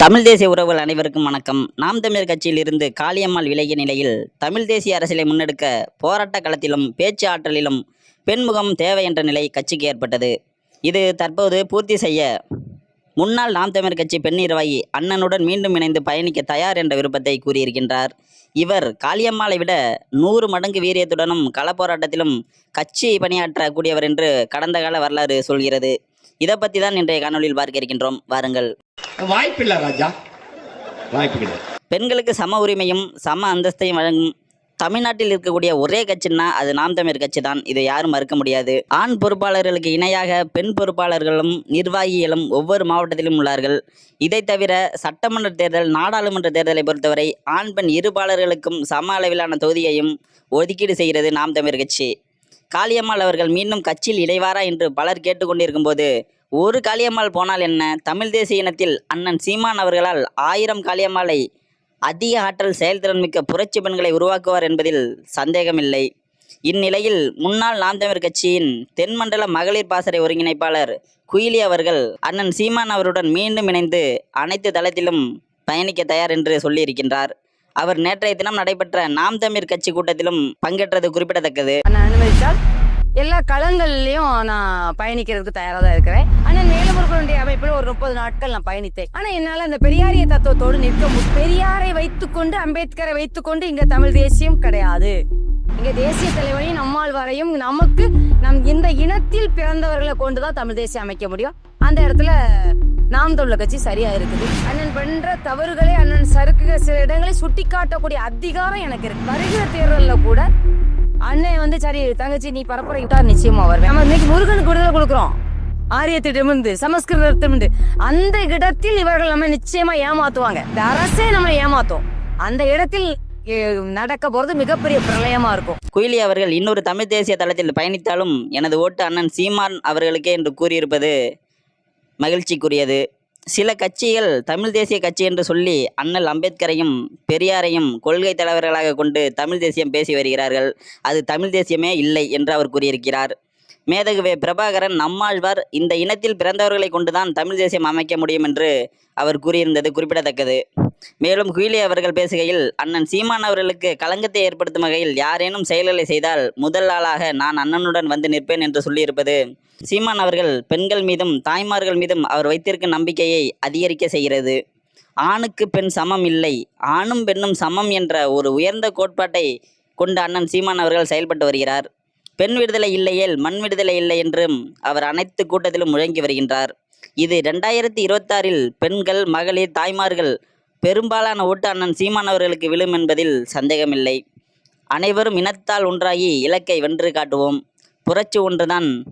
தமிழ் தேசிய உறவுகள் அனைவருக்கும் வணக்கம். நாம் தமிழர் கட்சியிலிருந்து காளியம்மாள் விலகிய நிலையில் தமிழ் தேசிய அரசியலை முன்னெடுக்க போராட்ட களத்திலும் பேச்சு ஆற்றலிலும் பெண்முகம் தேவை என்ற நிலை கட்சிக்கு ஏற்பட்டது. இது தற்போது பூர்த்தி செய்ய முன்னாள் நாம் தமிழர் கட்சி பெண் நிர்வாகி அண்ணனுடன் மீண்டும் இணைந்து பயணிக்க தயார் என்ற விருப்பத்தை கூறியிருக்கின்றார். இவர் காளியம்மாளை விட நூறு மடங்கு வீரியத்துடனும் கள போராட்டத்திலும் கட்சி பணியாற்றக்கூடியவர் என்று கடந்த கால வரலாறு சொல்கிறது. இதை பற்றி தான் இன்றைய காணொலியில் பார்க்க இருக்கின்றோம். வாருங்கள். வாய்ப்பில்லை ராஜா. வாய்ப்பு கிடையாது பெண்களுக்கு சம உரிமையும் சம அந்தஸ்தையும் வழங்கும் தமிழ்நாட்டில் இருக்கக்கூடிய ஒரே கட்சின்னா அது நாம் தமிழ் கட்சி தான். இதை யாரும் மறுக்க முடியாது. ஆண் பொறுப்பாளர்களுக்கு இணையாக பெண் பொறுப்பாளர்களும் நிர்வாகிகளும் ஒவ்வொரு மாவட்டத்திலும் உள்ளார்கள். இதை தவிர சட்டமன்ற தேர்தல் நாடாளுமன்ற தேர்தலை பொறுத்தவரை ஆண் பெண் இருபாளர்களுக்கும் சம அளவிலான தொகுதியையும் ஒதுக்கீடு செய்கிறது நாம் தமிழ் கட்சி. காளியம்மாள் அவர்கள் மீண்டும் கட்சியில் இணைவாரா என்று பலர் கேட்டுக்கொண்டிருக்கும் போது ஒரு காளியம்மாள் போனால் என்ன? தமிழ் தேசிய இனத்தில் அண்ணன் சீமான் அவர்களால் ஆயிரம் காளியம்மாளை அதிக ஆற்றல் செயல்திறன் மிக்க புரட்சி பெண்களை உருவாக்குவார் என்பதில் சந்தேகமில்லை. இந்நிலையில் முன்னாள் நாம் தமிழர் கட்சியின் தென்மண்டல மகளிர் பாசறை ஒருங்கிணைப்பாளர் குயிலி அவர்கள் அண்ணன் சீமான் அவருடன் மீண்டும் இணைந்து அனைத்து தளத்திலும் பயணிக்க தயார் என்று சொல்லியிருக்கின்றார். அவர் நேற்றைய தினம் நடைபெற்ற நாம் தமிழ் கட்சி கூட்டத்திலும் பங்கேற்றது குறிப்பிடத்தக்கது. அனுமதித்தால் எல்லா களங்கள்லயும் நான் பயணிக்கிறதுக்கு தயாராக தான் இருக்கிறேன். ஆனா வேலுமுருகனுடைய அமைப்பில் ஒரு முப்பது நாட்கள் நான் பயணித்தேன். ஆனா என்னால அந்த பெரியாரிய தத்துவத்தோடு நிற்க முடியும் பெரியாரை வைத்துக்கொண்டு அம்பேத்கரை வைத்துக்கொண்டு இங்க தமிழ் தேசியம் கிடையாது. இங்க தேசிய தலைவனையும் நம்மாழ்வாரையும் நமக்கு நம் இந்த இனத்தில் பிறந்தவர்களை கொண்டுதான் தமிழ் தேசியம் அமைக்க முடியும். அந்த இடத்துல நாம் தமிழர் கட்சி சரியா இருக்குது. அண்ணன் பண்ற தவறுகளை அண்ணன் சறுக்குகிற சில இடங்களை சுட்டி காட்டக்கூடிய அதிகாரம் எனக்கு இருக்கு. வருகிற தேர்தலில் கூட அண்ணன் வந்து சரி தங்கச்சி நீ பரப்புரை விட்டா நிச்சயமா வருவேன். நம்ம இன்னைக்கு முருகனுக்கு விடுதலை கொடுக்குறோம். ஆரியத்திடமிருந்து சமஸ்கிருதத்திடமிருந்து அந்த இடத்தில் இவர்கள் நம்ம நிச்சயமா ஏமாத்துவாங்க. இந்த அரசே நம்மளை ஏமாத்தும். அந்த இடத்தில் நடக்க போறது மிகப்பெரிய பிரளயமா இருக்கும். குயிலி அவர்கள் இன்னொரு தமிழ் தேசிய தளத்தில் பயணித்தாலும் எனது ஓட்டு அண்ணன் சீமான் அவர்களுக்கே என்று கூறியிருப்பது மகிழ்ச்சிக்குரியது. சில கட்சிகள் தமிழ் தேசிய கட்சி என்று சொல்லி அண்ணல் அம்பேத்கரையும் பெரியாரையும் கொள்கை தலைவர்களாக கொண்டு தமிழ் தேசியம் பேசி வருகிறார்கள். அது தமிழ் தேசியமே இல்லை என்று அவர் கூறியிருக்கிறார். மேதகுவே பிரபாகரன் நம்மாழ்வார் இந்த இனத்தில் பிறந்தவர்களை கொண்டுதான் தமிழ் தேசியம் அமைக்க முடியும் என்று அவர் கூறியிருந்தது குறிப்பிடத்தக்கது. மேலும் குயிலி அவர்கள் பேசுகையில் அண்ணன் சீமான் அவர்களுக்கு களங்கத்தை ஏற்படுத்தும் வகையில் யாரேனும் செயல்களை செய்தால் முதல் ஆளாக நான் அண்ணனுடன் வந்து நிற்பேன் என்று சொல்லியிருப்பது சீமான் அவர்கள் பெண்கள் மீதும் தாய்மார்கள் மீதும் அவர் வைத்திருக்கும் நம்பிக்கையை அதிகரிக்க செய்கிறது. ஆணுக்கு பெண் சமம் இல்லை ஆணும் பெண்ணும் சமம் என்ற ஒரு உயர்ந்த கோட்பாட்டை கொண்டு அண்ணன் சீமான் அவர்கள் செயல்பட்டு வருகிறார். பெண் விடுதலை இல்லையேல் மண் விடுதலை இல்லை என்றும் அவர் அனைத்து கூட்டத்திலும் முழங்கி வருகின்றார். இது ரெண்டாயிரத்தி இருபத்தாறில் பெண்கள் மகளிர் தாய்மார்கள் பெரும்பாலான ஓட்டு அண்ணன் சீமான் அவர்களுக்கு விழும் என்பதில் சந்தேகமில்லை. அனைவரும் இனத்தால் ஒன்றாகி இலக்கை வென்று காட்டுவோம். புரட்சி ஒன்றுதான்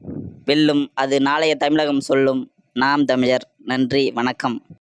வெல்லும் அது நாளைய தமிழகம் சொல்லும். நாம் தமிழர். நன்றி வணக்கம்.